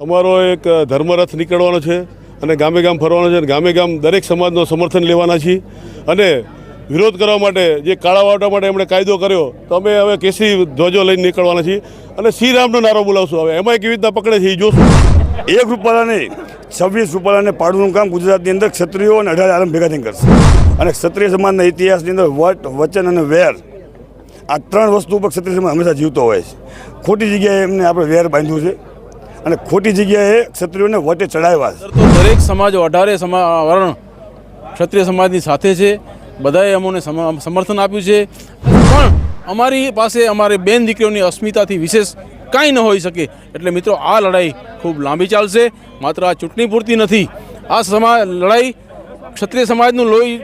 અમારો એક ધર્મરથ નીકળવાનો છે અને ગામે ગામ ફરવાનો છે અને ગામે ગામ દરેક સમાજનો સમર્થન લેવાના છીએ. અને વિરોધ કરવા માટે જે કાળા વાવટા માટે એમણે કાયદો કર્યો, તો અમે હવે કેસરી ધ્વજો લઈને નીકળવાના છીએ અને શ્રી રામનો નારો બોલાવશું હવે. એમાં કેવી રીતના પકડે છે એ જોશું. એક રૂપાલા નહીં છવ્વીસ રૂપાલાને પાડવાનું કામ ગુજરાતની અંદર ક્ષત્રિયો અને અઢાર આલમ ભેગા કરશે. અને ક્ષત્રિય સમાજના ઇતિહાસની અંદર વટ, વચન અને વેર. આ ત્રણ વસ્તુ ઉપર ક્ષત્રિય સમાજ હંમેશા જીવતો હોય છે. ખોટી જગ્યાએ એમને આપણે વેર બાંધ્યું છે અને ખોટી જગ્યાએ ક્ષત્રિયોને વટે ચડાવ્યા છે. તો દરેક સમાજ અઢારે વર્ણ ક્ષત્રિય સમાજની સાથે છે. બધાએ અમોને સમ- સમર્થન આપ્યું છે. પણ અમારી પાસે અમારી બેન દીકરીઓની અસ્મિતાથી વિશેષ કાંઈ ન હોઈ શકે. એટલે મિત્રો, આ લડાઈ ખૂબ લાંબી ચાલશે. માત્ર આ ચૂંટણી પૂરતી નથી. આ સમા, લડાઈ ક્ષત્રિય સમાજનું લોહી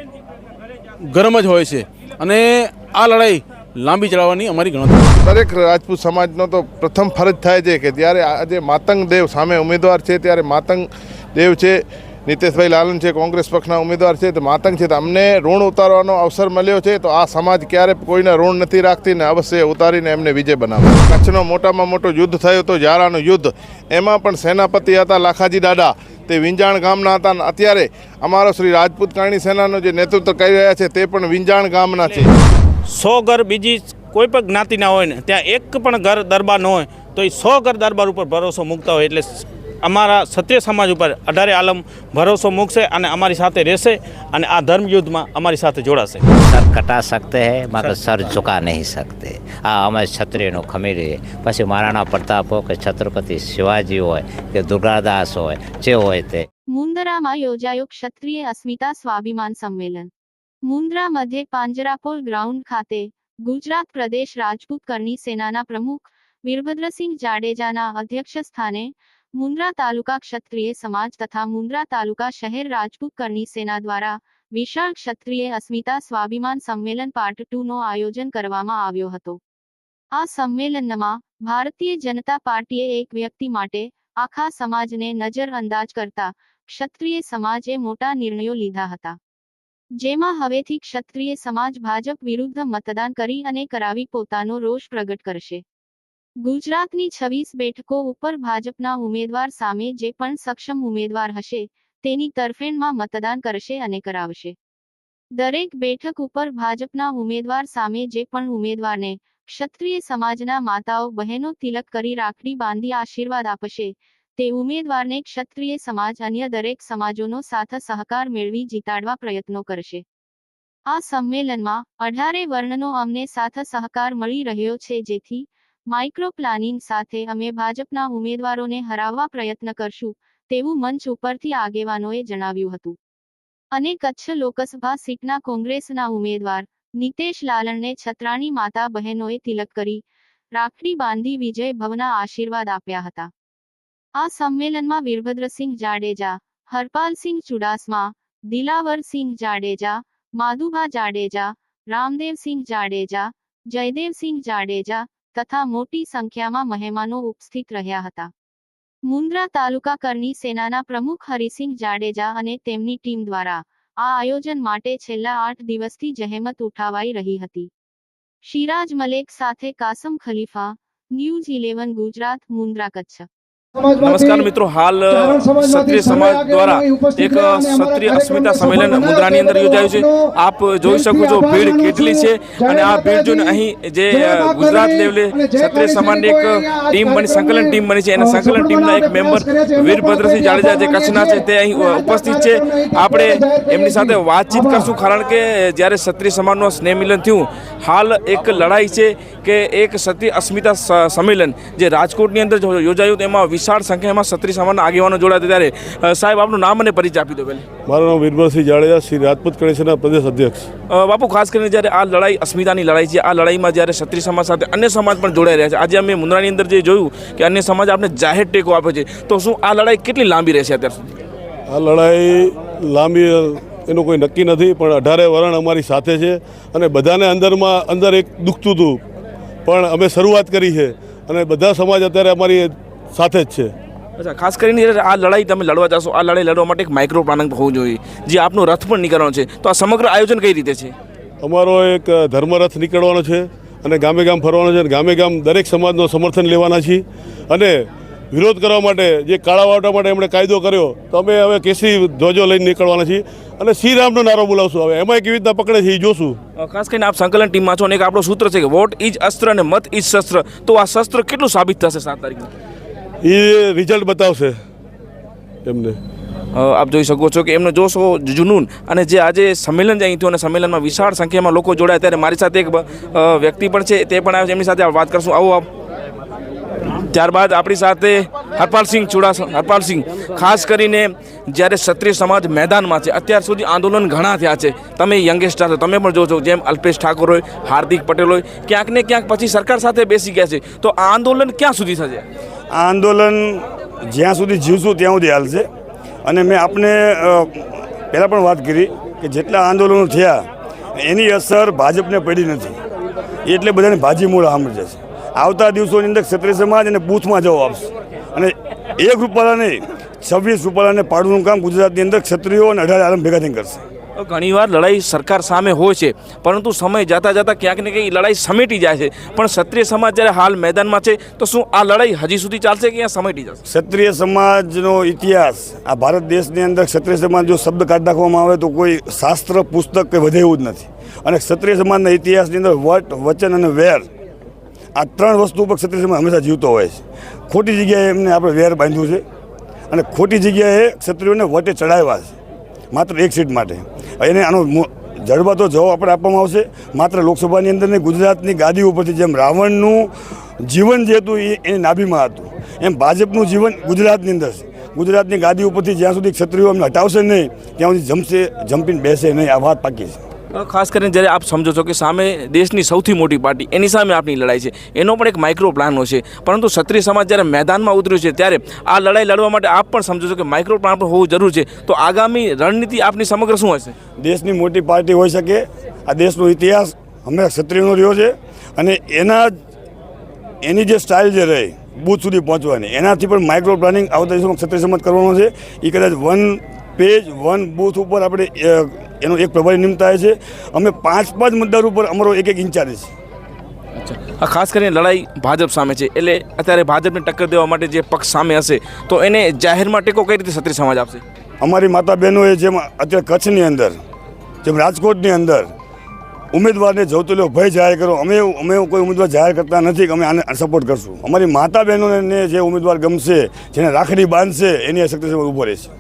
ગરમ જ હોય છે. અને આ લડાઈ લાંબી ચલાવવાની અમારી ગણતરી દરેક રાજપૂત સમાજનો તો પ્રથમ ફરજ થાય છે કે જ્યારે આજે માતંગ દેવ સામે ઉમેદવાર છે, ત્યારે માતંગ દેવ છે, નીતેશભાઈ લાલન છે, કોંગ્રેસ પક્ષના ઉમેદવાર છે, તો માતંગ છે. તો અમને ઋણ ઉતારવાનો અવસર મળ્યો છે, તો આ સમાજ ક્યારે કોઈને ઋણ નથી રાખતી ને અવશ્ય ઉતારીને એમને વિજય બનાવે. કચ્છનો મોટામાં મોટો યુદ્ધ થયો તો જારાનું યુદ્ધ. એમાં પણ સેનાપતિ હતા લાખાજી દાદા. તે વિંજાણ ગામના હતા અત્યારે અમારો શ્રી રાજપૂત કાણી સેનાનો જે નેતૃત્વ કરી રહ્યા છે તે પણ વિંજાણ ગામના છે. સો ઘર બીજી કોઈ પણ જ્ઞાતિના હોય ને, ત્યાં એક પણ ઘર દરબાર ન હોય, તો એ સો ઘર દરબાર ઉપર ભરોસો મૂકતા હોય એટલે અમારા ક્ષત્રિય સમાજ ઉપર અઢારે આલમ ભરોસો મૂકશે અને અમારી સાથે રહેશે અને આ ધર્મયુદ્ધમાં અમારી સાથે જોડાશે. સર કટા શકતે હે મગર સર ઝુકા નહીં શકતે. આ અમે ક્ષત્રિયનો ખમીર. પછી મહારાણા પ્રતાપ હોય કે છત્રપતિ શિવાજી હોય કે દુર્ગાદાસ હોય જે હોય તે. મુન્દ્રામાં યોજાયો ક્ષત્રિય અસ્મિતા સ્વાભિમાન સંમેલન. મુન્દ્રા મધ્ય પાંજરાપોલ ગ્રાઉન્ડ ખાતે ગુજરાત પ્રદેશ રાજપૂત કરની સેનાના પ્રમુખ વીરભદ્રસિંહ જાડેજાના અધ્યક્ષ સ્થાને મુન્દ્રા તાલુકા ક્ષત્રિય સમાજ તથા મુન્દ્રા તાલુકા શહેર રાજપૂત કરની સેના દ્વારા વિશાળ ક્ષત્રિય અસ્મિતા સ્વાભિમાન સંમેલન પાર્ટ ટુ નો આયોજન કરવામાં આવ્યો હતો. આ સંમેલનમાં ભારતીય જનતા પાર્ટીએ એક વ્યક્તિ માટે આખા સમાજને નજરઅંદાજ કરતા ક્ષત્રિય સમાજે મોટા નિર્ણયો લીધા હતા. જેમાં હવેથી ક્ષત્રિય સમાજ ભાજપ વિરુદ્ધ મતદાન કરી અને કરાવી પોતાનો રોષ પ્રગટ કરશે. ગુજરાતની છવ્વીસ બેઠકો ઉપર ભાજપના ઉમેદવાર સામે જે પણ સક્ષમ ઉમેદવાર હશે, તેની તરફેણમાં મતદાન કરશે અને કરાવશે. દરેક બેઠક ઉપર ભાજપના ઉમેદવાર સામે જે પણ ઉમેદવારને ક્ષત્રિય સમાજના માતાઓ, બહેનો તિલક કરી રાખડી બાંધી આશીર્વાદ આપશે, તે ઉમેદવારને ક્ષત્રિય સમાજ, અન્ય દરેક સમાજોનો સાથ સહકાર મેળવી જીતાડવા પ્રયત્નો કરશે. આ સંમેલનમાં અઢારે વર્ણનો અમને સાથ સહકાર મળી રહ્યો છે જેથી માઇક્રો પ્લાનિંગ સાથે અમે ભાજપના ઉમેદવારોને હરાવવા પ્રયત્ન કરશું, તેવું મંચ ઉપરથી આગેવાનોએ જણાવ્યું હતું. અને કચ્છ લોકસભા સીટના કોંગ્રેસના ઉમેદવાર, નીતેશ લાલણને છત્રાણી માતા બહેનોએ તિલક કરી, રાખડી બાંધી વિજય ભવના આશીર્વાદ આપ્યા હતા. આ સંમેલનમાં વીરભદ્રસિંહ જાડેજા, હરપાલસિંહ ચુડાસમા, દિલાવરસિંહ જાડેજા, માધુભા જાડેજા, રામદેવસિંહ જાડેજા, જયદેવસિંહ જાડેજા તથા મોટી સંખ્યામાં મહેમાનો ઉપસ્થિત રહ્યા હતા. મુન્દ્રા તાલુકા કરની સેનાના પ્રમુખ હરિસિંહ જાડેજા અને તેમની ટીમ દ્વારા આ આયોજન માટે છેલ્લા આઠ દિવસથી જહેમત ઉઠાવાઈ રહી હતી. શિરાજ મલેક સાથે કાસમ ખલીફા, ન્યૂઝ ઇલેવન ગુજરાત, મુન્દ્રા કચ્છ. નમસ્કાર મિત્રો હાલ ક્ષત્રિય સમાજ દ્વારા એક ક્ષત્રિય અસ્મિતા સંમેલન મુદ્રાની અંદર યોજાયું છે. આપ જોઈ શકો છો ભીડ કેટલી છે અને આ ભીડ જોઈને અહીં જે ગુજરાત લેવલે ક્ષત્રિય સમાજની એક ટીમ બની સંકલન ટીમ બની છે. અને સંકલન ટીમના એક મેમ્બર વીરભદ્રસિંહ જાડેજા જે કચ્છના છે તે અહીં ઉપસ્થિત છે. આપણે એમની સાથે વાતચીત કરશું કારણ કે જ્યારે ક્ષત્રિય સમાજનું સ્નેહ મિલન થયું હાલ એક લડાઈ છે કે એક ક્ષત્રિય અસ્મિતા સંમેલન જે રાજકોટની અંદર યોજાયું તેમાં વિશાળ સંખ્યામાં ક્ષત્રિય સમાજના આગેવાનો જોડાયા ત્યારે સાહેબ આપનું નામ અને પરિચય આપી દો પહેલે. મારું નામ વીરભરસિંહ જાડેજા શ્રી રાજપૂત કણેશના પ્રદેશ અધ્યક્ષ. બાપુ ખાસ કરીને જ્યારે આ લડાઈ અસ્મિતાની લડાઈ છે આ લડાઈમાં જ્યારે ક્ષત્રિય સમાજ સાથે અન્ય સમાજ પણ જોડાઈ રહ્યા છે આજે અમે મુન્દ્રાની અંદર જે જોયું કે અન્ય સમાજ આપણે જાહેર ટેકો આપે છે તો શું આ લડાઈ કેટલી લાંબી રહેશે અત્યાર સુધી? આ લડાઈ લાંબી એનું કોઈ નક્કી નથી પણ અઢારે વરણ અમારી સાથે છે અને બધાને અંદરમાં અંદર એક દુખતું હતું પણ અમે શરૂઆત કરી છે અને બધા સમાજ અત્યારે અમારી સાથે જ છે. અચ્છા ખાસ કરીને આ લડાઈ તમે લડવા જશો આ લડાઈ લડવા માટે એક માઇક્રો પ્લાનિંગ હોવું જોઈએ જે આપનો રથ પણ નીકળવાનો છે. તો આ સમગ્ર આયોજન કઈ રીતે છે? અમારો એક ધર્મરથ નીકળવાનો છે અને ગામે ગામ ફરવાનો છે અને ગામે ગામ દરેક સમાજનો સમર્થન લેવાના છીએ. અને વિરોધ કરવા માટે જે કાળા વાવટા માટે એમણે કાયદો કર્યો તો અમે હવે કેસરી ધ્વજો લઈને નીકળવાના છીએ. અને શ્રી રામનો નારો બોલાવશું હવે. એમાં કેવી રીતના પકડે છે એ જોશું. ખાસ કરીને આપ સંકલન ટીમમાં છો અને એક આપણો સૂત્ર છે કે વોટ ઇઝ અસ્ત્ર અને મત ઇઝ શસ્ત્ર. તો આ શસ્ત્ર કેટલું સાબિત થશે સાત તારીખે એ રિઝલ્ટ બતાવશે એમને. આપ જોઈ શકો છો કે એમનો જોશો જુનૂન અને જે આજે સંમેલન જે અહીં થયું અને સંમેલનમાં વિશાળ સંખ્યામાં લોકો જોડાયા ત્યારે મારી સાથે એક વ્યક્તિ પણ છે, તે પણ આવે એમની સાથે વાત કરશું. આવો આપ. ત્યારબાદ આપણી સાથે હરપાલસિંહ ચુડાસમા, હરપાલસિંહ, ખાસ કરીને જ્યારે ક્ષત્રિય સમાજ મેદાનમાં છે, અત્યાર સુધી આંદોલન ઘણા થયા છે. તમે યંગેસ્ટર છો તમે પણ જોશો, જેમ અલ્પેશ ઠાકોર હોય, હાર્દિક પટેલ હોય, ક્યાંક ને ક્યાંક પછી સરકાર સાથે બેસી ગયા છે. તો આ આંદોલન ક્યાં સુધી થશે? આંદોલન જ્યાં સુધી જીવશું ત્યાં સુધી હાલશે. અને મેં આપને પહેલાં પણ વાત કરી કે જેટલા આંદોલનો થયા, એની અસર ભાજપને પડી નથી. એટલે બધાને ભાજી મૂળ સાંભળી જશે. આવતા દિવસોની અંદર ક્ષત્રિય સમાજ અને બૂથમાં જવાબ આપશે. અને એક રૂપાલા નહીં છવ્વીસ રૂપાલાને પાડવાનું કામ ગુજરાતની અંદર ક્ષત્રિયો અને અઢાર આલમ ભેગા થઈને કરશે. ઘણીવાર લડાઈ સરકાર સામે હોય છે પરંતુ સમય જતાં જતાં ક્યાંક ને ક્યાંક લડાઈ સમેટી જાય છે. પણ ક્ષત્રિય સમાજ જ્યારે હાલ મેદાનમાં છે તો શું આ લડાઈ હજી સુધી ચાલશે કે અહીંયા સમેટી જશે? ક્ષત્રિય સમાજનો ઇતિહાસ આ ભારત દેશની અંદર ક્ષત્રિય સમાજ જો શબ્દ કાઢી નાખવામાં આવે તો કોઈ શાસ્ત્ર પુસ્તક કે વધે એવું જ નથી. અને ક્ષત્રિય સમાજના ઇતિહાસની અંદર વટ વચન અને વેર આ ત્રણ વસ્તુ ઉપર ક્ષત્રિય હંમેશા જીવતો હોય છે. ખોટી જગ્યાએ એમને આપણે વેર બાંધ્યું છે અને ખોટી જગ્યાએ ક્ષત્રિયોને વટે ચડાવ્યા છે. માત્ર એક સીટ માટે. એને આનો જડબાતો જવાબ આપણે આપવામાં આવશે. માત્ર લોકસભાની અંદર નહીં ગુજરાતની ગાદી ઉપરથી જેમ રાવણનું જીવન જે હતું એ એની નાભીમાં હતું. એમ ભાજપનું જીવન ગુજરાતની અંદર છે. ગુજરાતની ગાદી ઉપરથી જ્યાં સુધી ક્ષત્રિયો એમને હટાવશે નહીં, ત્યાં સુધી જમશે જમ્પીને બેસે નહીં. આ વાત પાકી છે. ખાસ કરીને જ્યારે આપ સમજો છો કે સામે દેશની સૌથી મોટી પાર્ટી, એની સામે આપની લડાઈ છે. એનો પણ એક માઇક્રો પ્લાન હોય છે. પરંતુ ક્ષત્રિય સમાજ જ્યારે મેદાનમાં ઉતર્યું છે, ત્યારે આ લડાઈ લડવા માટે આપ પણ સમજો છો કે માઇક્રો પ્લાન પણ હોવું જરૂર છે. તો આગામી રણનીતિ આપની સમગ્ર શું હશે? દેશની મોટી પાર્ટી હોઈ શકે. આ દેશનો ઇતિહાસ હંમેશા ક્ષત્રિયનો રહ્યો છે અને એના એની જે સ્ટાઇલ જે રહી, બૂથ સુધી પહોંચવાની, એનાથી પણ માઇક્રો પ્લાનિંગ આવતા દિવસોમાં ક્ષત્રિય સમાજ કરવાનો છે. એ કદાચ વન પેજ વન બૂથ ઉપર આપણે એનો એક પ્રભારી નિમતાય છે. અમે પાંચ પાંચ મતદાર ઉપર અમારો એક એક ઇન્ચાર્જ છે. આ ખાસ કરીને લડાઈ ભાજપ સામે છે. એટલે અત્યારે ભાજપને ટક્કર દેવા માટે જે પક્ષ સામે હશે તો એને જાહેરમાં ટેકો કઈ રીતે ક્ષત્રિય સમાજ આપશે? અમારી માતા બહેનોએ જેમ અત્યારે કચ્છની અંદર જેમ રાજકોટની અંદર ઉમેદવારને જવતેલો ભય જાહેર કરો અમે અમે કોઈ ઉમેદવાર જાહેર કરતા નથી કે અમે આને સપોર્ટ કરશું. અમારી માતા બહેનોને જે ઉમેદવાર ગમશે જેને રાખડી બાંધશે એની શક્તિ ઊભો રહેશે.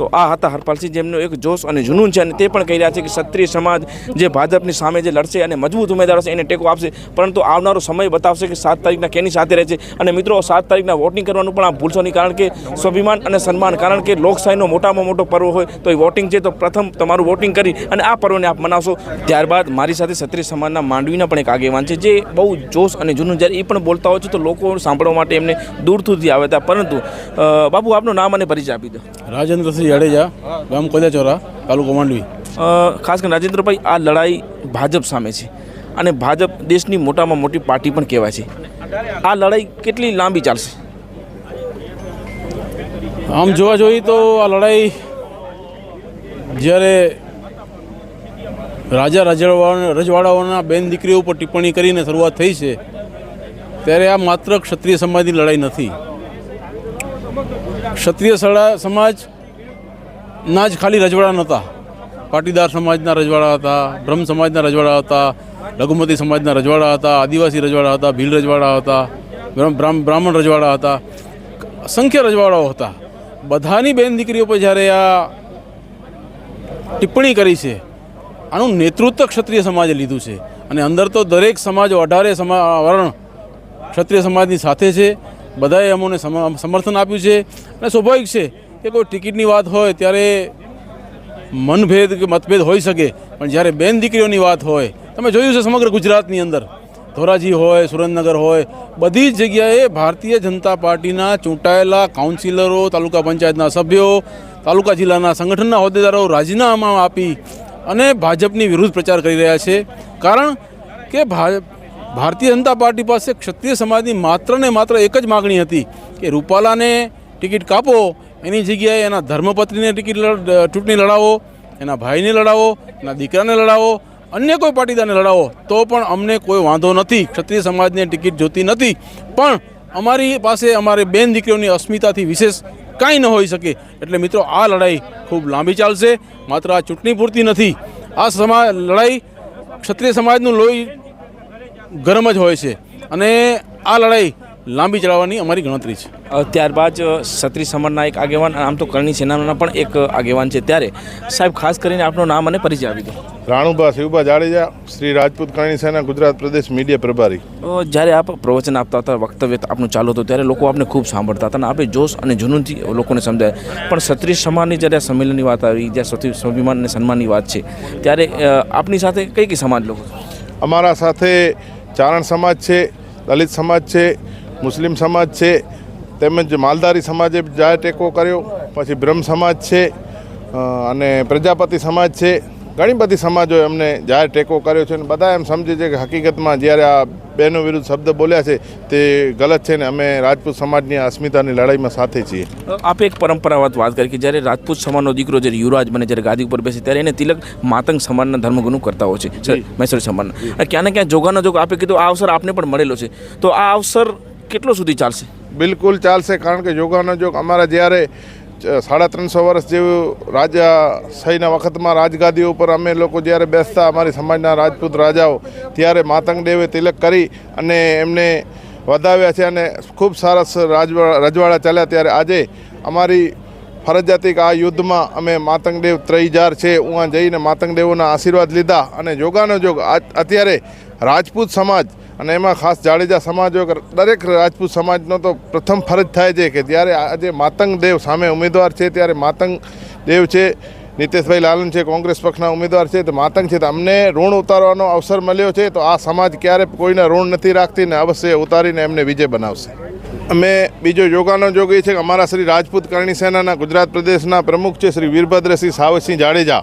તો આ હતા હરપાલસિંહ, જેમનો એક જોશ અને જુનૂન છે અને તે પણ કહી રહ્યા છે કે ક્ષત્રિય સમાજ જે ભાજપની સામે જે લડશે અને મજબૂત ઉમેદવાર હશે, એને ટેકો આપશે. પરંતુ આવનારો સમય બતાવશે કે સાત તારીખના કેની સાથે રહે છે અને મિત્રો, સાત તારીખના વોટિંગ કરવાનું પણ આ ભૂલશો નહીં કારણ કે સ્વાભિમાન અને સન્માન, કારણ કે લોકશાહીનો મોટામાં મોટો પર્વ હોય, તો એ વોટિંગ છે તો પ્રથમ તમારું વોટિંગ કરી અને આ પર્વને આપ મનાવશો. ત્યારબાદ મારી સાથે ક્ષત્રિય સમાજના માંડવીના પણ એક આગેવાન છે, જે બહુ જોશ અને જૂનું જ્યારે એ પણ બોલતા હોય છે, તો લોકો સાંભળવા માટે એમને દૂર દૂરથી આવે હતા પરંતુ બાબુ આપનું નામ અને પરિચય આપી દો. રાજેન્દ્રસિંહ જાડેજા ગામ કોદાચોરા તાલુકો માંડવી. ખાસ કરીને રાજેન્દ્રભાઈ આ લડાઈ ભાજપ સામે છે અને ભાજપ દેશની મોટામાં મોટી પાર્ટી પણ કહેવાય છે. આ લડાઈ કેટલી લાંબી ચાલશે? આમ જોવા જોઈએ તો આ લડાઈ જ્યારે રાજા રજવાડા રજવાડાઓના બેન દીકરીઓ ઉપર ટિપ્પણી કરીને શરૂઆત થઈ છે ત્યારે આ માત્ર ક્ષત્રિય સમાજની લડાઈ નથી. ક્ષત્રિય સડા સમાજના જ ખાલી રજવાડા નહોતા. પાટીદાર સમાજના રજવાડા હતા, બ્રહ્મ સમાજના રજવાડા હતા, લઘુમતી સમાજના રજવાડા હતા, આદિવાસી રજવાડા હતા, ભીલ રજવાડા હતા બ્રાહ્મણ રજવાડા હતા, અસંખ્ય રજવાડાઓ હતા. બધાની બેન દીકરીઓ પર જ્યારે આ ટિપ્પણી કરી છે, આનું નેતૃત્વ ક્ષત્રિય સમાજે લીધું છે. અને અંદર તો દરેક સમાજ અઢારે સમા વર્ણ ક્ષત્રિય સમાજની સાથે છે. બધાએ અમોને સમ- સમર્થન આપ્યું છે. અને સ્વાભાવિક છે કે કોઈ ટિકિટની વાત હોય ત્યારે મનભેદ કે મતભેદ હોઈ શકે, પણ જ્યારે બેન દીકરીઓની વાત હોય, તમે જોયું છે સમગ્ર ગુજરાતની અંદર. ધોરાજી હોય, સુરેન્દ્રનગર હોય, બધી જ જગ્યાએ ભારતીય જનતા પાર્ટીના ચૂંટાયેલા કાઉન્સિલરો, તાલુકા પંચાયતના સભ્યો, તાલુકા જિલ્લાના સંગઠનના હોદ્દેદારો રાજીનામા આપી અને ભાજપની વિરુદ્ધ પ્રચાર કરી રહ્યા છે. કારણ કે ભારતીય જનતા પાર્ટી પાસે ક્ષત્રિય સમાજની માત્ર ને માત્ર એક જ માગણી હતી કે રૂપાલાને ટિકિટ કાપો એની જગ્યાએ એના ધર્મપત્નીને ટિકિટ ચૂંટણી લડાવો, એના ભાઈને લડાવો, એના દીકરાને લડાવો, અન્ય કોઈ પાટીદારને લડાવો, તો પણ અમને કોઈ વાંધો નથી. ક્ષત્રિય સમાજને ટિકિટ જોતી નથી. પણ અમારી પાસે અમારી બેન દીકરીઓની અસ્મિતાથી વિશેષ કાંઈ ન હોઈ શકે. એટલે મિત્રો, આ લડાઈ ખૂબ લાંબી ચાલશે. માત્ર આ ચૂંટણી પૂરતી નથી. આ સમા, લડાઈ ક્ષત્રિય સમાજનું લોહી ગરમ જ હોય છે. અને આ લડાઈ લાંબી ચલાવવાની અમારી ગણતરી છે. ત્યારબાદ ક્ષત્રિય સમાજના એક આગેવાન આમ તો કરણી સેનાના પણ એક આગેવાન છે ત્યારે. સાહેબ ખાસ કરીને આપનું નામ અને પરિચય આપી દો. રાણુભા શિવભા જાડેજા શ્રી રાજપૂત કરણી સેના ગુજરાત પ્રદેશ મીડિયા પ્રભારી. જ્યારે આપ પ્રવચન આપતા હતા વક્તવ્ય આપનું ચાલુ હતું ત્યારે લોકો આપને ખૂબ સાંભળતા હતા અને આપણે જોશ અને જુનૂનથી લોકોને સમજાય. પણ ક્ષત્રિય સમાજની જ્યારે આ સંમેલનની વાત આવી જ્યાં ક્ષત્રિય સ્વાભિમાન અને સન્માનની વાત છે ત્યારે આપની સાથે કઈ કઈ સમાજ લોકો? અમારા સાથે ચારણ સમાજ છે દલિત સમાજ છે મુસ્લિમ સમાજ છે તેમજ માલધારી સમાજે જાહેર ટેકો કર્યો પછી બ્રહ્મ સમાજ છે અને પ્રજાપતિ સમાજ છે. ઘણી બધી સમાજોએ અમને જાહેર ટેકો કર્યો છે અને બધા એમ સમજે છે કે હકીકતમાં જ્યારે આ બહેનો વિરુદ્ધ શબ્દ બોલ્યા છે તે ગલત છે ને અમે રાજપૂત સમાજની અસ્મિતાની લડાઈમાં સાથે છીએ. આપે એક પરંપરાગત વાત કરી કે જ્યારે રાજપૂત સમાજનો દીકરો જ્યારે યુવરાજ બને જ્યારે ગાદી ઉપર બેસે ત્યારે એને તિલક માતંગ સમાજના ધર્મગુરુ કરતા હોય છે મૈસૂર સમાજના. ક્યાં ને ક્યાં જોગાનો જોગ આપે કીધું આ અવસર આપને પણ મળેલો છે. તો આ અવસર કેટલો સુધી ચાલશે? બિલકુલ ચાલશે, કારણ કે યોગાનો જોગ અમારા જ્યારે સાડા ત્રણસો વર્ષ જેવું રાજા સહીના વખતમાં રાજગાદી ઉપર અમે લોકો જ્યારે બેસતા, અમારી સમાજના રાજપૂત રાજાઓ, ત્યારે માતંગ દેવે તિલક કરી અને એમને વધાવ્યા છે અને ખૂબ સરસ રાજવા, રજવાડા ચાલ્યા ત્યારે આજે અમારી ફરજિયાતી આ યુદ્ધમાં અમે માતંગદેવ ત્રૈજાર છે, ઉઆ જઈને માતંગદેવોના આશીર્વાદ લીધા અને જોગાનો જોગ અત્યારે રાજપૂત સમાજ અને એમાં ખાસ જાડેજા સમાજ વગર દરેક રાજપૂત સમાજનો તો પ્રથમ ફરજ થાય છે કે જ્યારે આજે માતંગ દેવ સામે ઉમેદવાર છે, ત્યારે માતંગ દેવ છે, નીતેશભાઈ લાલન છે, કોંગ્રેસ પક્ષના ઉમેદવાર છે, તો માતંગ છે. તો અમને ઋણ ઉતારવાનો અવસર મળ્યો છે, તો આ સમાજ ક્યારે કોઈને ઋણ નથી રાખતી ને અવશ્ય ઉતારીને એમને વિજય બનાવશે. અમે બીજો યોગાનો જોગ એ છે કે અમારા શ્રી રાજપૂત કરણી સેનાના ગુજરાત પ્રદેશના પ્રમુખ છે, શ્રી વીરભદ્રસિંહ સાવસિંહ જાડેજા.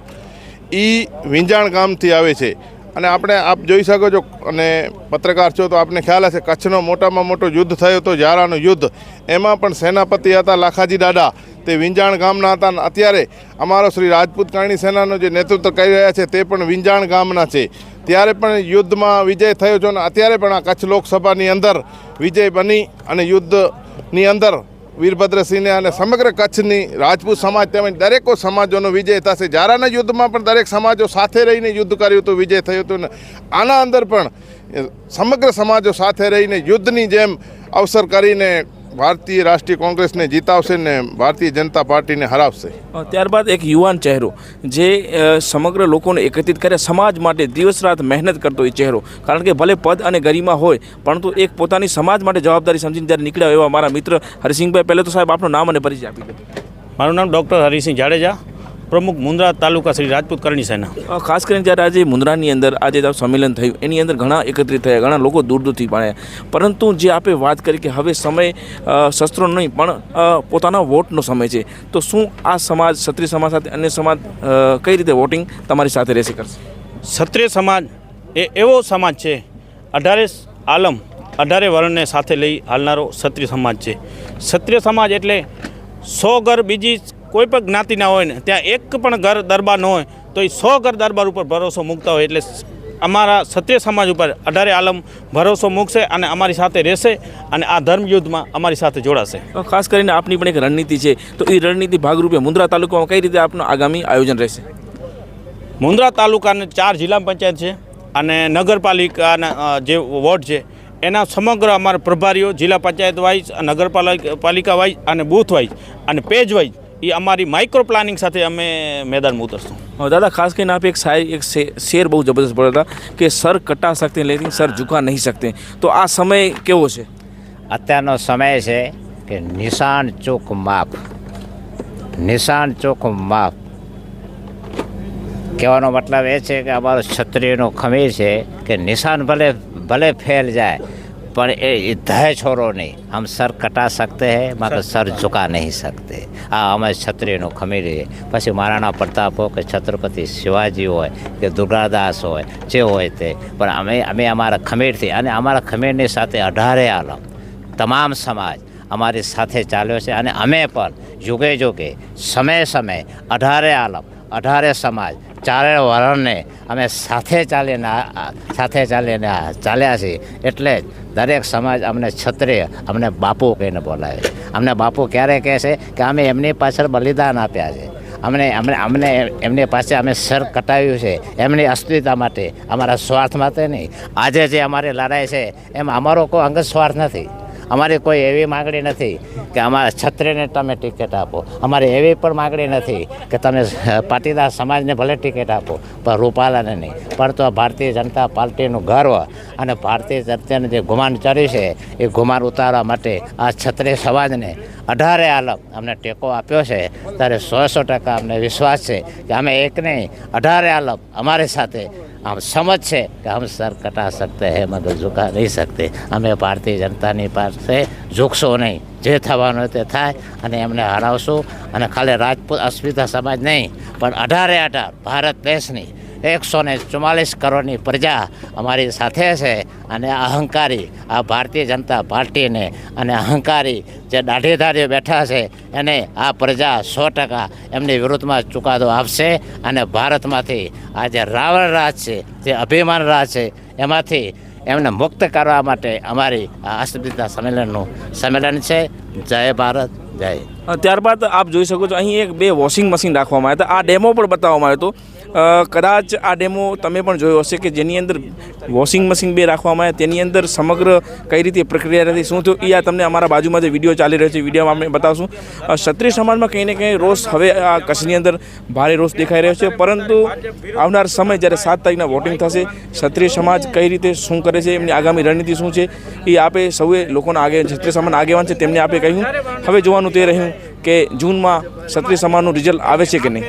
એ વિંજાણ ગામથી આવે છે. અને આપણે આપ જોઈ શકો છો અને પત્રકાર છો તો આપને ખ્યાલ હશે કચ્છનો મોટામાં મોટો યુદ્ધ થયો હતો જારાનું યુદ્ધ. એમાં પણ સેનાપતિ હતા લાખાજી દાદા. તે વિંજાણ ગામના હતા અને અત્યારે અમારો શ્રી રાજપૂત કાણી સેનાનો જે નેતૃત્વ કરી રહ્યા છે તે પણ વિંજાણ ગામના છે. ત્યારે પણ યુદ્ધમાં વિજય થયો છે અને અત્યારે પણ આ કચ્છ લોકસભાની અંદર વિજય બની અને યુદ્ધની અંદર વીરભદ્રસિંહને અને સમગ્ર કચ્છની રાજપૂત સમાજ તેમજ દરેકો સમાજોનો વિજય થશે. જારાના યુદ્ધમાં પણ દરેક સમાજો સાથે રહીને યુદ્ધ કર્યું હતું, વિજય થયું હતું ને આના અંદર પણ સમગ્ર સમાજો સાથે રહીને યુદ્ધની જેમ અવસર કરીને ભારતીય રાષ્ટ્રીય કોંગ્રેસને જીતાવશે ને ભારતીય જનતા પાર્ટીને હરાવશે. ત્યારબાદ એક યુવાન ચહેરો જે સમગ્ર લોકોને એકત્રિત કરે સમાજ માટે દિવસ રાત મહેનત કરતો એ ચહેરો. કારણ કે ભલે પદ અને ગરિમા હોય પરંતુ એક પોતાની સમાજ માટે જવાબદારી સમજીને જ્યારે નીકળ્યા એવા મારા મિત્ર હરિસિંહભાઈ પહેલે તો સાહેબ આપનું નામ અને પરિચય આપી દો. મારું નામ ડૉક્ટર હરિસિંહ જાડેજા. પ્રમુખ મુન્દ્રા તાલુકા શ્રી રાજપૂત કરણી સેના. ખાસ કરીને જ્યારે આજે મુન્દ્રાની અંદર આજે સંમેલન થયું એની અંદર ઘણા એકત્રિત થયા ઘણા લોકો દૂર દૂરથી પણ પરંતુ જે આપે વાત કરી કે હવે સમય શસ્ત્રો નહીં પણ પોતાના વોટનો સમય છે તો શું આ સમાજ ક્ષત્રિય સમાજ સાથે અન્ય સમાજ કઈ રીતે વોટિંગ તમારી સાથે રહેશે કરશે? ક્ષત્રિય સમાજ એ એવો સમાજ છે અઢારે આલમ અઢારે વર્ણને સાથે લઈ હાલનારો ક્ષત્રિય સમાજ છે. ક્ષત્રિય સમાજ એટલે સો ઘર બીજી કોઈ પણ જ્ઞાતિના હોય ને ત્યાં એક પણ ઘર દરબાર ન હોય તો એ સો ઘર દરબાર ઉપર ભરોસો મૂકતા હોય. એટલે અમારા ક્ષત્રિય સમાજ ઉપર અઢારે આલમ ભરોસો મૂકશે અને અમારી સાથે રહેશે અને આ ધર્મયુદ્ધમાં અમારી સાથે જોડાશે. ખાસ કરીને આપની પણ એક રણનીતિ છે. તો એ રણનીતિ ભાગરૂપે મુન્દ્રા તાલુકામાં કઈ રીતે આપનું આગામી આયોજન રહેશે? મુન્દ્રા તાલુકાને ચાર જિલ્લા પંચાયત છે અને નગરપાલિકાના જે વોર્ડ છે એના સમગ્ર અમારા પ્રભારીઓ જિલ્લા પંચાયત વાઇઝ નગરપાલિકા પાલિકા વાઇઝ અને બૂથ વાઇઝ અને પેજ વાઇઝ એ અમારી માઇક્રો પ્લાનિંગ સાથે અમે મેદાનમાં ઉતરશું. દાદા ખાસ કરીને આપ એક શાયરી એક શેર બહુ જબરદસ્ત બોલ્યા હતા કે સર કટા શકતે લેકિન સર ઝુકા નહીં શકતે. તો આ સમય કેવો છે? અત્યારનો સમય છે કે નિશાન ચોક માપ. નિશાન ચોક માપ. કહેવાનો મતલબ એ છે કે અમારો ક્ષત્રિયનો ખમી છે કે નિશાન ભલે ભલે ફેલ જાય પણ એ छोरो नहीं છોરો નહીં. कटा સર કટા શકતે सर झुका સર सकते નહીં શકતે. આ અમે ક્ષત્રિયનો ખમીર છે પછી મહારાણા પ્રતાપ હોય કે છત્રપતિ શિવાજી હોય કે દુર્ગાદાસ હોય જે હોય તે. પણ અમે અમે અમારા ખમીરથી અને અમારા ખમીરની સાથે અઢારે આલમ. તમામ સમાજ અમારી સાથે ચાલ્યો છે અને અમે પણ યુગે યુગે સમય સમયે અઢારે આલમ અઢારે સમાજ ચારે વરણને અમે સાથે ચાલીને સાથે ચાલીને ચાલ્યા છીએ. એટલે જ દરેક સમાજ અમને છત્રે, અમને બાપુ કહીને બોલાવે છે. અમને બાપુ ક્યારે કહે છે કે અમે એમની પાછળ બલિદાન આપ્યા છે. અમને અમને અમને એમની પાસે અમે સર કટાવ્યું છે. એમની અસ્તિત્વ માટે, અમારા સ્વાર્થ માટે નહીં. આજે જે અમારી લડાઈ છે, એમ અમારો કોઈ અંગત સ્વાર્થ નથી. અમારી કોઈ એવી માગણી નથી કે અમારા છત્રીને તમે ટિકિટ આપો. અમારી એવી પણ માગણી નથી કે તમે પાટીદાર સમાજને ભલે ટિકિટ આપો, પણ રૂપાલાને નહીં. પણ તો ભારતીય જનતા પાર્ટીનું ગર્વ અને ભારતીય જનતાને જે ગુમાન ચડ્યું છે, એ ગુમાન ઉતારવા માટે આ છત્રી સમાજને અઢારે આલમ અમને ટેકો આપ્યો છે. ત્યારે સો સો ટકા અમને વિશ્વાસ છે કે અમે એક નહીં, અઢારે આલમ અમારી સાથે हम समझ છે કે હમ સર કટા सकते हैं મગર ઝુકા નહીં શકતે અમે ભારતીય જનતાની પાસે ઝૂકશો નહીં જે થવાનું હોય તે થાય અને એમને હરાવશું અને ખાલી રાજપૂત અસ્મિતા સમાજ નહીં પણ અઢારે અઢાર ભારત દેશની એકસો ને ચુમ્માલીસ કરોડની પ્રજા અમારી સાથે છે અને અહંકારી આ ભારતીય જનતા પાર્ટીને અને અહંકારી જે દાઢીધારીઓ બેઠા છે એને આ પ્રજા સો ટકા એમની વિરુદ્ધમાં ચુકાદો આપશે અને ભારતમાંથી આ જે રાવણ રાજ છે, જે અભિમાન રાજ છે, એમાંથી એમને મુક્ત કરવા માટે અમારી આ અસ્મિતા સંમેલનનું સંમેલન છે. જય ભારત, જય ત્યારબાદ આપ જોઈ શકો છો, અહીં એક બે વોશિંગ મશીન રાખવામાં આવ્યા હતા. આ ડેમો પણ બતાવવામાં આવ્યો હતો. કદાચ આ ડેમો તમે પણ જોયો હશે કે જેની અંદર વોશિંગ મશીન બે રાખવામાં આવ્યા, તેની અંદર સમગ્ર કઈ રીતે પ્રક્રિયા રહેતી, શું થયું એ આ તમને અમારા બાજુમાં જે વીડિયો ચાલી રહ્યો છે વિડીયોમાં અમે બતાવશું. ક્ષત્રિય સમાજમાં કંઈ ને કંઈ રોષ હવે આ કચ્છની અંદર ભારે રોષ દેખાઈ રહ્યો છે, પરંતુ આવનાર સમય જ્યારે સાત તારીખના વોટિંગ થશે, ક્ષત્રિય સમાજ કઈ રીતે શું કરે છે, એમની આગામી રણનીતિ શું છે એ આપે સૌએ લોકોના આગે, ક્ષત્રિય સમાજના આગેવાન છે, તેમને આપે કહ્યું. હવે જોવાનું તે રહ્યું. કે જૂનમાં ક્ષત્રિય સમાજનું રિઝલ્ટ આવે છે કે નહીં?